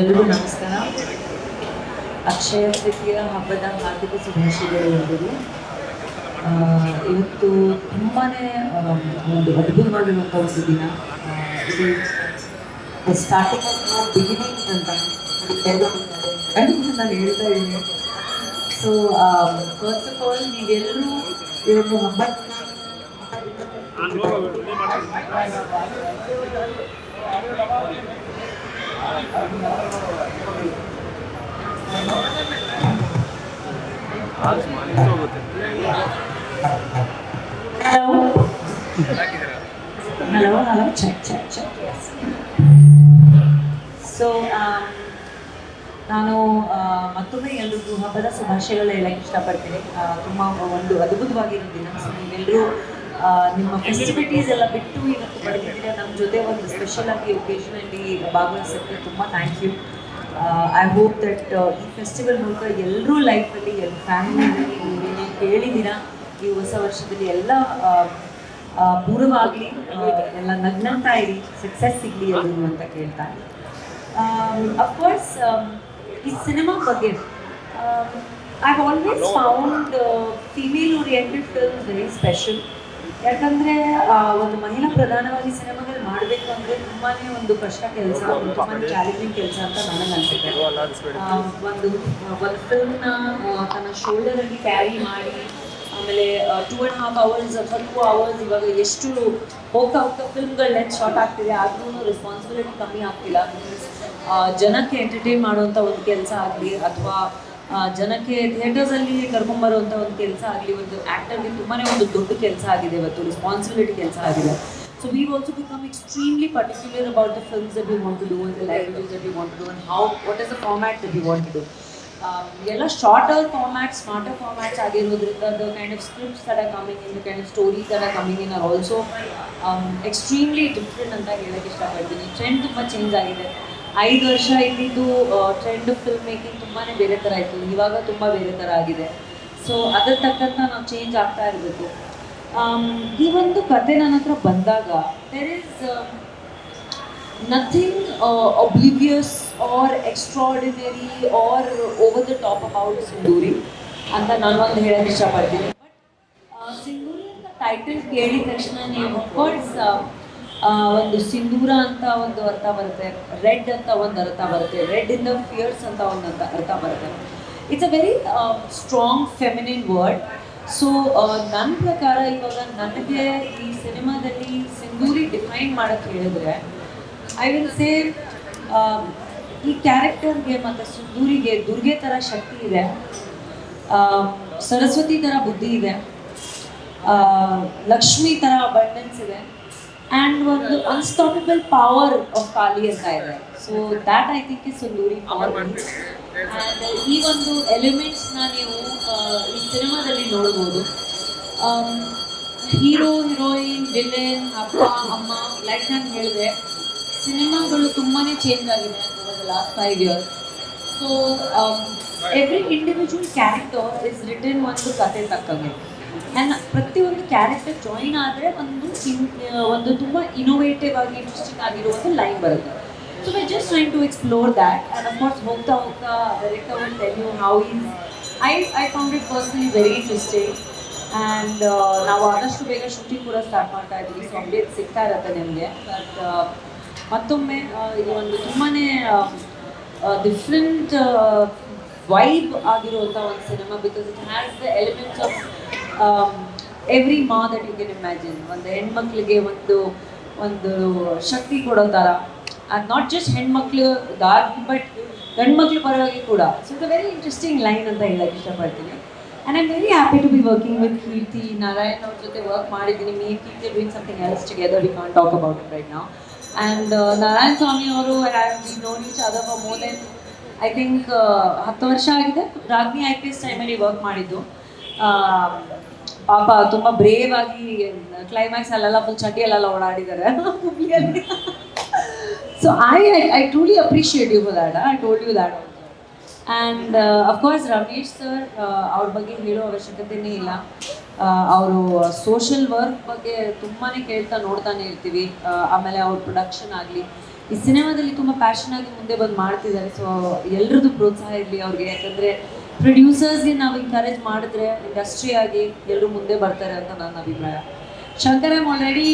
ಎಲ್ರಿಗೂ ನಮಸ್ಕಾರ. ಅಕ್ಷಯ ತೃತೀಯ ಹಬ್ಬದ ಹಾರ್ದಿಕ ಶುಭಾಶಯಗಳು ಎಲ್ಲರಿಗೂ. ಇವತ್ತು ತುಂಬಾ ಒಂದು ಅದ್ಭುತವಾಗಿರುವಂಥ ಒಂದು ದಿನ. ಇದು ಸ್ಟಾರ್ಟಿಂಗ್ ಆಫ್ ಬಿಗಿನಿಂಗ್ ಅಂತ ನಾನು ಹೇಳ್ತಾ ಇದ್ದೀನಿ. ಸೊ ಫಸ್ಟ್ ಆಫ್ ಆಲ್ ನೀವೆಲ್ಲರೂ ಇವತ್ತು ಹಬ್ಬ hello hello check check check so ನಾನು ಆ, ಮತ್ತೊಮ್ಮೆ ಎಲ್ರಿಗೂ ಹಬ್ಬದ ಶುಭಾಶಯಗಳು ಹೇಳಕ್ಕೆ ಇಷ್ಟಪಡ್ತೀನಿ. ತುಂಬ ಒಂದು ಅದ್ಭುತವಾಗಿರೋ ದಿನ. ನೀವೆಲ್ಲರೂ ನಿಮ್ಮ ಫೆಸಿಲಿಟೀಸ್ ಎಲ್ಲ ಬಿಟ್ಟು ಇವತ್ತು ಬರ್ತಿದ್ದೀರಾ ನಮ್ಮ ಜೊತೆ ಒಂದು ಸ್ಪೆಷಲ್ ಆಗಿ ಒಕೇಶನಲ್ಲಿ ಭಾಗವಹಿಸೋಕ್ಕೆ ತುಂಬ thank you I hope that ಈ ಫೆಸ್ಟಿವಲ್ ಮೂಲಕ ಎಲ್ಲರೂ ಲೈಫಲ್ಲಿ ಎಲ್ಲ ಫ್ಯಾಮಿಲಿ ನೀವೇನೇ ಕೇಳಿದ್ದೀರಾ? ಈ ಹೊಸ ವರ್ಷದಲ್ಲಿ ಎಲ್ಲ ಪೂರ್ವವಾಗಲಿ ಎಲ್ಲ ನಗ್ನಂತ ಇರಿ ಸಕ್ಸಸ್ ಸಿಗಲಿ ಎಲ್ಲರೂ ಅಂತ ಕೇಳ್ತಾ ಅಫ್ಕೋರ್ಸ್ ಈ ಸಿನಿಮಾ ಬಗ್ಗೆ I always found female oriented film very special ಯಾಕಂದರೆ ಒಂದು ಮಹಿಳಾ ಪ್ರಧಾನವಾಗಿ ಸಿನಿಮಾಗಳು ಮಾಡಬೇಕು ಅಂದರೆ ತುಂಬಾ ಒಂದು ಕಷ್ಟ ಕೆಲಸ ತುಂಬಾ ಚಾಲೆಂಜಿಂಗ್ ಕೆಲಸ ಅಂತ ನನಗೆ ಅನಿಸುತ್ತೆ. ಒಂದು ಒಂದು ಫಿಲ್ಮ್ನ ತನ್ನ ಶೋಲ್ಡರಲ್ಲಿ ಕ್ಯಾರಿ ಮಾಡಿ, ಆಮೇಲೆ ಟೂ ಆ್ಯಂಡ್ ಹಾಫ್ ಅವರ್ಸ್ ಅಥವಾ ಟೂ ಅವರ್ಸ್ ಇವಾಗ ಎಷ್ಟು ಹೋಗ್ತಾ ಹೋಗ್ತಾ ಫಿಲ್ಮ್ಗಳನ್ನ ಶಾರ್ಟ್ ಆಗ್ತಿದೆ, ಆದ್ರೂ ರೆಸ್ಪಾನ್ಸಿಬಿಲಿಟಿ ಕಮ್ಮಿ ಆಗ್ತಿಲ್ಲ. ಜನಕ್ಕೆ ಎಂಟರ್ಟೈನ್ ಮಾಡುವಂಥ ಒಂದು ಕೆಲಸ ಆಗಲಿ, ಅಥವಾ ಜನಕ್ಕೆ ಥಿಯೇಟರ್ಸಲ್ಲಿ ಕರ್ಕೊಂಬರುವಂಥ ಒಂದು ಕೆಲಸ ಆಗಲಿ, ಒಂದು ಆ್ಯಕ್ಟರ್ಗೆ ತುಂಬಾ ಒಂದು ದೊಡ್ಡ ಕೆಲಸ ಆಗಿದೆ ಇವತ್ತು ರೆಸ್ಪಾನ್ಸಿಬಿಲಿಟಿ ಕೆಲಸ ಆಗಿದೆ. So we also become extremely particular about the films that we want to do and the languages that we want to do and how what is the format that we want to do ಎಲ್ಲ shorter format smarter formats ಆಗಿರೋದ್ರಿಂದ the kind of scripts that coming in the kind of stories coming in are also extremely different ಅಂತ ಹೇಳಕ್ಕೆ ಇಷ್ಟಪಡ್ತೀನಿ. Trend ತುಂಬ change ಆಗಿದೆ. ಐದು ವರ್ಷ ಇಲ್ಲಿದ್ದು trend film making ತುಂಬಾ ಬೇರೆ ಥರ ಇತ್ತು. ಇವಾಗ ತುಂಬ ಬೇರೆ ಥರ ಆಗಿದೆ. ಸೊ ಅದ್ರ ತಕ್ಕಂತ ನಾವು ಚೇಂಜ್ ಆಗ್ತಾ ಇರಬೇಕು. ಈ ಒಂದು ಕತೆ ನನ್ನ ಹತ್ರ ಬಂದಾಗ there is nothing oblivious or or or over the top about Sindhuri ಅಂತ ನಾನು ಒಂದು ಹೇಳಕ್ಕೆ ಇಷ್ಟಪಡ್ತೀನಿ. ಬಟ್ ಸಿಂಧೂರಿ ಅಂತ ಟೈಟಲ್ ಕೇಳಿದ ತಕ್ಷಣ ನೀವು ಅಫ್ಕೋರ್ಸ್ ಒಂದು ಸಿಂಧೂರ ಅಂತ ಒಂದು ಅರ್ಥ ಬರುತ್ತೆ, ರೆಡ್ ಅಂತ ಒಂದು ಅರ್ಥ ಬರುತ್ತೆ, ರೆಡ್ ಇನ್ ದ ಫಿಯರ್ಸ್ ಅಂತ ಒಂದು ಅಂತ ಅರ್ಥ ಬರುತ್ತೆ. It's a very strong feminine word so ನನ್ನ ಪ್ರಕಾರ ಇವಾಗ ನನಗೆ ಈ ಸಿನಿಮಾದಲ್ಲಿ ಸಿಂಧೂರಿ ಡಿಫೈನ್ ಮಾಡೋಕ್ಕೆ ಹೇಳಿದ್ರೆ ಐ ವಿಲ್ ಸೇ ಈ ಕ್ಯಾರೆಕ್ಟರ್ಗೆ ಮತ್ತು ಸಿಂಧೂರಿಗೆ ದುರ್ಗೆ ಥರ ಶಕ್ತಿ ಇದೆ. ಸರಸ್ವತಿ ಥರ ಬುದ್ಧಿ ಇದೆ. ಲಕ್ಷ್ಮಿ ಥರ ಅಬಂಡೆನ್ಸ್ ಇದೆ. ಆ್ಯಂಡ್ ಒಂದು ಅನ್ಸ್ಟಾಪಬಲ್ ಪವರ್ ಆಫ್ ಕಾಲಿ ಅಂತ ಇದೆ so that I think is ಲೂರಿ power and ಈ ಒಂದು ಎಲಿಮೆಂಟ್ಸ್ನ ನೀವು ಈ ಸಿನಿಮಾದಲ್ಲಿ ನೋಡ್ಬೋದು. ಹೀರೋ ಹೀರೋಯಿನ್ ವಿಲನ್ ಅಪ್ಪ ಅಮ್ಮ ಲೈಕ್ ನಾನು ಹೇಳಿದೆ ಸಿನಿಮಾಗಳು ತುಂಬಾ ಚೇಂಜ್ ಆಗಿದೆ last five years so every individual character is return ಒಂದು ಕತೆ ತಕ್ಕಂಗೆ. ಆ್ಯಂಡ್ ಪ್ರತಿಯೊಂದು ಕ್ಯಾರೆಕ್ಟರ್ ಜಾಯಿನ್ ಆದರೆ ಒಂದು ಇನ್ ಒಂದು ತುಂಬ ಇನೋವೇಟಿವ್ ಆಗಿ ಇಂಟ್ರೆಸ್ಟಿಂಗ್ ಒಂದು ಲೈನ್ ಬರುತ್ತೆ. So I just trying to explore that and of course ಹೋಗ್ತಾ ಹೋಗ್ತಾ director will tell you how is I I found it personally very interesting and ನಾವು ಆದಷ್ಟು ಬೇಗ ಶೂಟಿಂಗ್ ಕೂಡ ಸ್ಟಾರ್ಟ್ ಮಾಡ್ತಾ ಇದ್ದೀವಿ. ಸೊ ಅಪ್ಡೇಟ್ ಸಿಗ್ತಾ ಇರುತ್ತೆ ನಿಮಗೆ. ಬಟ್ ಮತ್ತೊಮ್ಮೆ ಆ, ಇದು ಒಂದು ತುಂಬಾ ಡಿಫ್ರೆಂಟ್ ವೈಬ್ ಆಗಿರುವಂಥ ಒಂದು cinema because it has the elements of every ಮಾ ದಟ್ ಯು ಕೆನ್ ಇಮ್ಯಾಜಿನ್ ಒಂದು ಹೆಣ್ಮಕ್ಳಿಗೆ ಒಂದು ಒಂದು ಶಕ್ತಿ ಕೊಡೋ ಥರ ಆ್ಯಂಡ್ ನಾಟ್ ಜಸ್ಟ್ ಹೆಣ್ಮಕ್ಳು ಬಟ್ ಗಂಡ್ಮಕ್ಳು ಪರವಾಗಿ ಕೂಡ. So it's a very interesting line ಅಂತ ಹೇಳಕ್ಕೆ ಇಷ್ಟಪಡ್ತೀನಿ. And I'm very happy to be working with Keerthi Narayan ಅವ್ರ ಜೊತೆ ವರ್ಕ್ ಮಾಡಿದ್ದೀನಿ. Me Keerthi doing something else together we can talk about it right ನಾವು ಆ್ಯಂಡ್ ನಾರಾಯಣ್ ಸ್ವಾಮಿ ಅವರು known each other for more than I think ಹತ್ತು ವರ್ಷ ಆಗಿದೆ. Ragini I P S ಟೈಮಲ್ಲಿ work ಮಾಡಿದ್ದು. ಪಾಪ ತುಂಬ ಬ್ರೇವ್ ಆಗಿ ಕ್ಲೈಮ್ಯಾಕ್ಸ್ ಅಲ್ಲೆಲ್ಲ ಫುಲ್ ಚಡ್ಡಿಯಲ್ಲೆಲ್ಲ ಓಡಾಡಿದ್ದಾರೆ. So I I truly appreciate you that I told you also and of course Ramesh sir ಅವ್ರ ಬಗ್ಗೆ ಹೇಳೋ ಅವಶ್ಯಕತೆನೇ ಇಲ್ಲ. ಅವರು ಸೋಷಿಯಲ್ ವರ್ಕ್ ಬಗ್ಗೆ ತುಂಬಾ ಕೇಳ್ತಾ ನೋಡ್ತಾನೆ ಇರ್ತೀವಿ. ಆಮೇಲೆ ಅವ್ರ ಪ್ರೊಡಕ್ಷನ್ ಆಗಲಿ, ಈ ಸಿನಿಮಾದಲ್ಲಿ ತುಂಬ ಪ್ಯಾಷನ್ ಆಗಿ ಮುಂದೆ ಬಂದು ಮಾಡ್ತಿದ್ದಾರೆ. ಸೊ ಎಲ್ರದ್ದು ಪ್ರೋತ್ಸಾಹ ಇರಲಿ ಅವ್ರಿಗೆ. ಯಾಕಂದರೆ ಪ್ರೊಡ್ಯೂಸರ್ಸ್ಗೆ ನಾವು ಎನ್ಕರೇಜ್ ಮಾಡಿದ್ರೆ ಇಂಡಸ್ಟ್ರಿ ಆಗಿ ಎಲ್ಲರೂ ಮುಂದೆ ಬರ್ತಾರೆ ಅಂತ ನನ್ನ ಅಭಿಪ್ರಾಯ. Shankar I'm already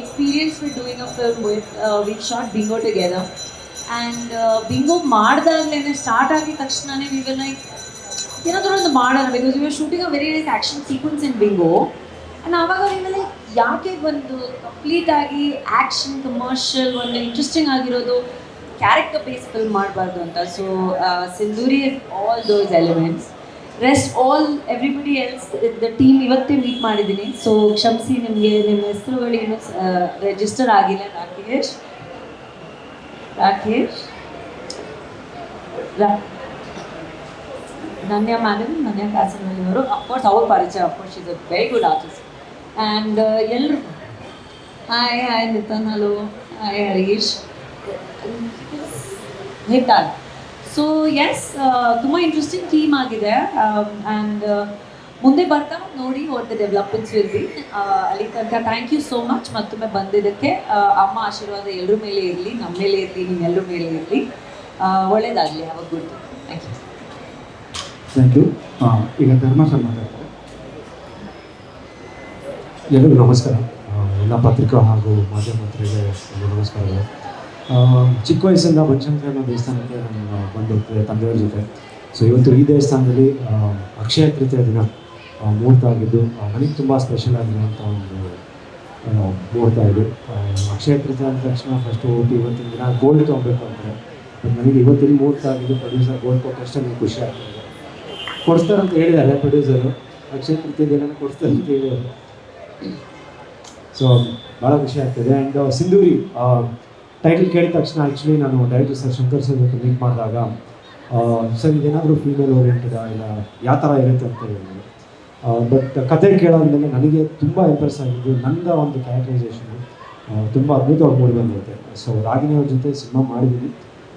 experience with doing a film with we Bingo together and Bingo ಮಾಡಿದಾಗ್ಲೇ start ಆಗಿದ ತಕ್ಷಣನೇ ವಿ ವಿಲ್ ಲೈಕ್ ಏನಾದರೂ ಒಂದು ಮಾಡೋಣ because you shooting a very nice action sequence in Bingo and ಆವಾಗ ಲೈಕ್ ಯಾಕೆ ಒಂದು ಕಂಪ್ಲೀಟ್ ಆಗಿ action commercial ಒಂದು ಇಂಟ್ರೆಸ್ಟಿಂಗ್ ಆಗಿರೋದು? ಕ್ಯಾರೆಕ್ಟರ್ ಬೇಸ್ ಫಿಲ್ಮ್ ಮಾಡಬಾರ್ದು ಅಂತ. So Sindhuri all those elements rest all everybody else the team ಇವತ್ತೇ ಮೀಟ್ ಮಾಡಿದ್ದೀನಿ. ಸೊ ಕ್ಷಮಿಸಿ ನಿಮಗೆ, ನಿಮ್ಮ ಹೆಸರುಗಳು ಏನು ರಿಜಿಸ್ಟರ್ ಆಗಿಲ್ಲ, ರಾಕೇಶ್? ರಾಕೇಶ್? ನನ್ಯ ಮ್ಯಾನಮ್ ಧನ್ಯ ಕಾಸನಹಳ್ಳಿ ಅವರು. ಅಫ್ಕೋರ್ಸ್ ಅವ್ರ ಪರಿಚಯ of course a very good artist and ಎಲ್ಲರೂ hi hi Nithin hello hi Harish ಹಿತಾಲ್ so yes ತುಂಬ ಇಂಟ್ರೆಸ್ಟಿಂಗ್ ಟೀಮ್ ಆಗಿದೆ. ಆ್ಯಂಡ್ ಮುಂದೆ ಬರ್ತಾ ನೋಡಿ what the developments will be ಅಲ್ಲಿ ತನಕ ಥ್ಯಾಂಕ್ ಯು ಸೋ ಮಚ್ ಮತ್ತೊಮ್ಮೆ ಬಂದಿದ್ದಕ್ಕೆ ಅಮ್ಮ ಆಶೀರ್ವಾದ ಎಲ್ಲರ ಮೇಲೆ ಇರಲಿ ನಮ್ಮ ಮೇಲೆ ಇರಲಿ ನಿಮ್ಮೆಲ್ಲರ ಮೇಲೆ ಇರಲಿ. ಒಳ್ಳೇದಾಗಲಿ. ಅವಾಗ good thank you thank you ಈಗ ಧರ್ಮ ಸರ್ ಮಾತಾಡ್ತಾರೆ. ಎಲ್ಲರಿಗೂ ನಮಸ್ಕಾರ. ಎಲ್ಲ ಪತ್ರಿಕಾ ಹಾಗೂ ಮಾಧ್ಯಮ ನಮಸ್ಕಾರಗಳು ಚಿಕ್ಕ ವಯಸ್ಸಿಂದ ಬನಶಂಕರ ದೇವಸ್ಥಾನಕ್ಕೆ ನಾನು ಬಂದು ತಂದೆಯವ್ರ ಜೊತೆ. ಸೊ ಇವತ್ತು ಈ ದೇವಸ್ಥಾನದಲ್ಲಿ ಅಕ್ಷಯ ತೃತೀಯ ದಿನ ಮುಹೂರ್ತ ಆಗಿದ್ದು ನನಗೆ ತುಂಬ ಸ್ಪೆಷಲ್ ಆಗಿರುವಂಥ ಒಂದು ಮುಹೂರ್ತ ಇದು. ಅಕ್ಷಯ ತೃತೀಯ ಅಂದ ತಕ್ಷಣ ಫಸ್ಟು ಇವತ್ತಿನ ದಿನ ಗೋಲ್ಡ್ ತೊಗೊಬೇಕು ಅಂತಾರೆ. ನನಗೆ ಇವತ್ತಿನ ಮುಹೂರ್ತ ಆಗಿದ್ದು ಪ್ರೊಡ್ಯೂಸರ್ ಗೋಲ್ಡ್ ಕೊಟ್ಟಷ್ಟು ನನಗೆ ಖುಷಿ ಆಗ್ತದೆ. ಕೊಡಿಸ್ತಾರೆ ಅಂತ ಹೇಳಿದ್ದಾರೆ ಪ್ರೊಡ್ಯೂಸರು ಅಕ್ಷಯ ತೃತೀಯ ದಿನ ಕೊಡಿಸ್ತಾರೆ ಅಂತ ಹೇಳಿದ್ದಾರೆ. ಸೊ ಭಾಳ ಖುಷಿ ಆಗ್ತದೆ. ಆ್ಯಂಡ್ ಸಿಂಧೂರಿ ಟೈಟಲ್ ಕೇಳಿದ ತಕ್ಷಣ ಆ್ಯಕ್ಚುಲಿ ನಾನು ಡೈರೆಕ್ಟರ್ ಸರ್ ಶಂಕರ್ ಸರ್ ಜೊತೆ ಮೀಟ್ ಮಾಡಿದಾಗ ಸರ್ ಇದೇನಾದರೂ ಫೀಮೇಲ್ ಓರಿಯೆಂಟೆಡಾ ಇಲ್ಲ ಯಾವ ಥರ ಇರುತ್ತೆ ಅಂತ ಹೇಳಿದ್ರು. ಬಟ್ ಕತೆ ಕೇಳೋದ್ಮೇಲೆ ನನಗೆ ತುಂಬ ಇಂಪ್ರೆಸ್ ಆಗಿದ್ದು ನನ್ನ ಒಂದು ಕ್ಯಾರೆಕ್ಟರೈಸೇಷನ್ ತುಂಬ ಅದ್ಭುತವಾಗಿ ಮೂಡಿ ಬಂದಿರುತ್ತೆ. ಸೊ ರಾಗಿಣಿ ಅವ್ರ ಜೊತೆ ಸಿನಿಮಾ ಮಾಡಿದ್ದೀನಿ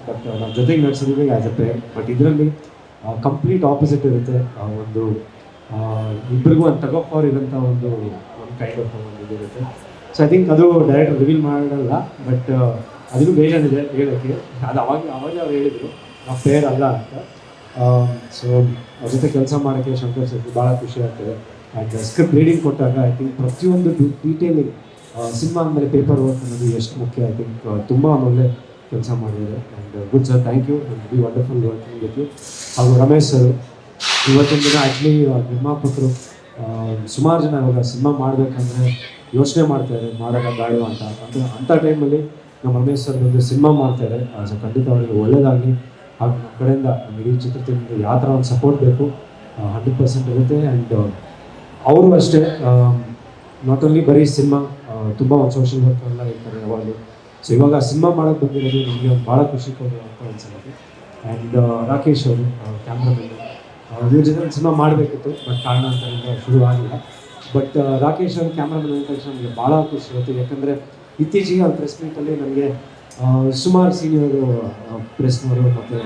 ಬಟ್ ನಮ್ಮ ಜೊತೆಗೆ ನಡೆಸಿದ್ದೀವಿ ಆ್ಯಸ್ ಅ ಪೇರ್ ಬಟ್ ಇದರಲ್ಲಿ ಕಂಪ್ಲೀಟ್ ಆಪೋಸಿಟ್ ಇರುತ್ತೆ. ಒಂದು ಇಬ್ಬರಿಗೂ ಒಂದು ಆಫ್ ಇರೋಂಥ ಒಂದು ಒಂದು ಕೈಂಡ್ ಆಫ್ ಒಂದು ಇದಿರುತ್ತೆ ಸೊ ಐ ಥಿಂಕ್ ಅದು ಡೈರೆಕ್ಟ್ ರಿವೀಲ್ ಮಾಡಲ್ಲ ಬಟ್ ಅದನ್ನು ಬೇಜಾನಿದೆ ಹೇಳೋಕ್ಕೆ. ಅದು ಅವಾಗ ಅವಾಗ ಅವ್ರು ಹೇಳಿದರು. ನಾವು ಫೇರ್ ಅಲ್ಲ ಅಂತ. ಸೊ ಅವ್ರ ಜೊತೆ ಕೆಲಸ ಮಾಡೋಕ್ಕೆ ಶಂಕರ್ ಸರ್ ಭಾಳ ಖುಷಿ ಆಗ್ತದೆ. ಆ್ಯಂಡ್ ಸ್ಕ್ರಿಪ್ಟ್ ರೀಡಿಂಗ್ ಕೊಟ್ಟಾಗ ಐ ಥಿಂಕ್ ಪ್ರತಿಯೊಂದು ಡೀಟೇಲಿಂಗ್ ಸಿನಿಮಾ ಮೇಲೆ ಪೇಪರ್ ವರ್ಕ್ ಅನ್ನೋದು ಎಷ್ಟು ಮುಖ್ಯ ಐ ಥಿಂಕ್ ತುಂಬ ಒಳ್ಳೆ ಕೆಲಸ ಮಾಡಿದ್ದಾರೆ. And good sir thank you and be wonderful working with you ಹಾಗೂ ರಮೇಶ್ ಸರ್ ಇವತ್ತಿನ ದಿನ ಆ್ಯಕ್ಚುಲಿ ನಿರ್ಮಾಪಕರು ಸುಮಾರು ಜನ ಇವಾಗ ಸಿನಿಮಾ ಮಾಡಬೇಕಂದ್ರೆ ಯೋಚನೆ ಮಾಡ್ತಾರೆ ಮಾಡೋಕ್ಕೆ ಬೇಡ ಅಂತ. ಅಂತ ಅಂಥ ಟೈಮಲ್ಲಿ ನಮ್ಮ ರಮೇಶ್ ಸರ್ ಬಂದು ಸಿನಿಮಾ ಮಾಡ್ತಾರೆ. ಸೊ ಖಂಡಿತ ಅವರಿಗೆ ಒಳ್ಳೆಯದಾಗಿ ಹಾಗೂ ನಮ್ಮ ಕಡೆಯಿಂದ ಇಡೀ ಚಿತ್ರದಿಂದ ಯಾವ ಥರ ಒಂದು ಸಪೋರ್ಟ್ ಬೇಕು ಹಂಡ್ರೆಡ್ ಪರ್ಸೆಂಟ್ ಇರುತ್ತೆ ಆ್ಯಂಡ್ ಅವರು ಅಷ್ಟೇ ನಾಟ್ ಓನ್ಲಿ ಬರೀ ಸಿನಿಮಾ ತುಂಬ ಒಂದು ಸೋಷಿಯಲ್ ವರ್ಕ್ ಎಲ್ಲ ಇರ್ತಾರೆ ಯಾವಾಗಲೂ. ಸೊ ಇವಾಗ ಸಿನಿಮಾ ಮಾಡೋಕ್ಕೆ ಬಂದಿರೋದು ನಮಗೆ ಒಂದು ಭಾಳ ಖುಷಿ ಕೊಡೋದು ಅಂತ ಸಂಗತಿ ಆ್ಯಂಡ್ ರಾಕೇಶ್ ಅವರು ಕ್ಯಾಮ್ರಾಮನ್ ಇವ್ರ ಜೊತೆ ಒಂದು ಸಿನಿಮಾ ಮಾಡಬೇಕಿತ್ತು. ಬಟ್ ಕಾರಣಾಂತರದಿಂದ ಶುರು ಆಗಿಲ್ಲ. ಬಟ್ ರಾಕೇಶ್ ಅವರು ಕ್ಯಾಮ್ರಾಮನ್ ತಕ್ಷಣ ನಮಗೆ ಭಾಳ ಖುಷಿ ಇರುತ್ತೆ. ಯಾಕಂದರೆ ಇತ್ತೀಚೆಗೆ ಆ ಪ್ರೆಸ್ ಮೀಟಲ್ಲಿ ನನಗೆ ಸುಮಾರು ಸೀನಿಯರ್ ಪ್ರೆಸ್ನವರು ಮತ್ತು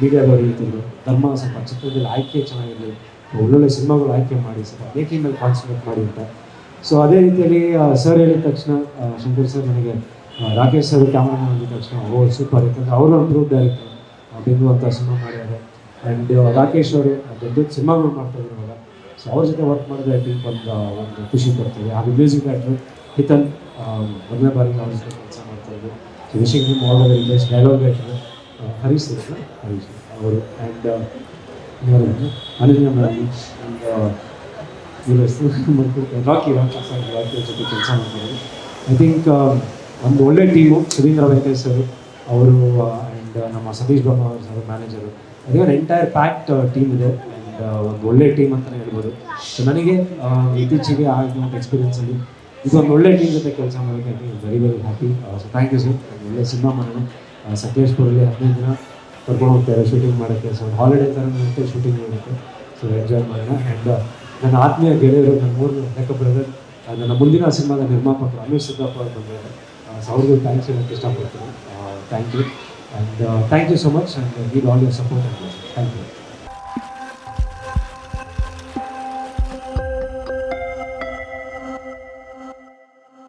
ಮೀಡಿಯಾದವರು ಇರ್ತಿದ್ರು ಧರ್ಮ ಸ್ವಲ್ಪ ಚಿತ್ರದಲ್ಲಿ ಆಯ್ಕೆ ಚೆನ್ನಾಗಿರಲಿ, ಒಳ್ಳೊಳ್ಳೆ ಸಿನಿಮಾಗಳು ಆಯ್ಕೆ ಮಾಡಿ, ಸ್ವಲ್ಪ ಮೇಕಿಂಗ್ ಮೇಲೆ ಕಾನ್ಸಂಟ್ರೇಟ್ ಮಾಡಿ ಅಂತ. ಸೊ ಅದೇ ರೀತಿಯಲ್ಲಿ ಸರ್ ಹೇಳಿದ ತಕ್ಷಣ ಶಂಕರ್ ಸರ್ ನನಗೆ ರಾಕೇಶ್ ಸರ್ ಕ್ಯಾಮ್ರಾಮನ್ ಅಂದಿದ ತಕ್ಷಣ, ಓ ಸೂಪರ್ ಯಾಕಂದರೆ ಅವರು ಅಪ್ರೂವ್ ಡೈರೆಕ್ಟರ್ ಬಿಂದು ಅಂತ ಸಿನಿಮಾ ಮಾಡಿದ್ದಾರೆ ಆ್ಯಂಡ್ ರಾಕೇಶ್ ಅವರು ದೊಡ್ಡ ದೊಡ್ಡ ಸಿನಿಮಾಗಳು ಮಾಡ್ತಾ ಇದ್ರು ಇವಾಗ. ಸೊ ಅವ್ರ ಜೊತೆ ವರ್ಕ್ ಮಾಡಿದ್ರೆ ಐ ಥಿಂಕ್ ಒಂದು ಒಂದು ಖುಷಿ ಕೊಡ್ತೀವಿ ಹಾಗೂ ಮ್ಯೂಸಿಕ್ ಡೈರೆಕ್ಟರ್ ಹಿತನ್ ಮೊದಲನೇ ಬಾರಿ ಜೊತೆ ಕೆಲಸ ಮಾಡ್ತಾ ಇದ್ದೀವಿ wishing him all dialogue writer Harish ಇರಲ್ಲ ಹರೀಶ್ ಅವರು ಆ್ಯಂಡ್ ರಾಕಿ ರಾಕಿ ರಾಕಿ ಜೊತೆ ಕೆಲಸ ಮಾಡ್ತಿದ್ದಾರೆ ಐ ಥಿಂಕ್ ಒಂದು ಒಳ್ಳೆ ಟೀಮು ಸುಧೀಂದ್ರ ವೆಂಕಟೇಶ್ ಸರ್, ಅವರು ಆ್ಯಂಡ್ ನಮ್ಮ ಸತೀಶ್ ಬಾಬಾ ಅವರು ಸರ್ ಮ್ಯಾನೇಜರು ಅದೇ ಒಂದು ಎಂಟೈರ್ ಪ್ಯಾಕ್ಟ್ ಟೀಮ್ ಇದೆ. ಆ್ಯಂಡ್ ಒಂದು ಒಳ್ಳೆ ಟೀಮ್ ಅಂತಲೇ ಹೇಳ್ಬೋದು. ಸೊ ನನಗೆ ಇತ್ತೀಚೆಗೆ ಆಗಿರುವಂಥ ಎಕ್ಸ್ಪೀರಿಯನ್ಸಲ್ಲಿ ಇದು ಒಂದು ಒಳ್ಳೆ ಟೀಮ್ ಜೊತೆ ಕೆಲಸ ಮಾಡೋಕ್ಕೆ very very happy so thank you sir ಒಳ್ಳೆ ಸಿನಿಮಾ ಮಾಡೋಣ. ಸಕಲೇಶ್ಪುರಲ್ಲಿ ಹದಿನೈದು ದಿನ ಕರ್ಕೊಂಡು ಹೋಗ್ತಾರೆ ಶೂಟಿಂಗ್ ಮಾಡೋಕ್ಕೆ. ಸೊ ಹಾಲಿಡೇ ಥರ ಇರುತ್ತೆ ಶೂಟಿಂಗ್ ಮಾಡೋಕ್ಕೆ. ಸೊ ಎಂಜಾಯ್ ಮಾಡೋಣ. ಆ್ಯಂಡ್ ನನ್ನ ಆತ್ಮೀಯ ಗೆಳೆಯರು, ನನ್ನ ಮೂರು ಲೆಕ್ಕ ಬ್ರದರ್ ನನ್ನ ಮುಂದಿನ ಸಿನಿಮಾದ ನಿರ್ಮಾಪಕರು ಅಮೀರ್ ಸಿದ್ದಪ್ಪ ಅವರು ಬಂದಿದ್ದಾರೆ. ಸೊ ಅವ್ರಿಗೂ ಥ್ಯಾಂಕ್ಸ್ ಹೇಳೋಕ್ಕೆ ಇಷ್ಟಪಡ್ತೀನಿ. Thank you and thank you so much and need all your support thank you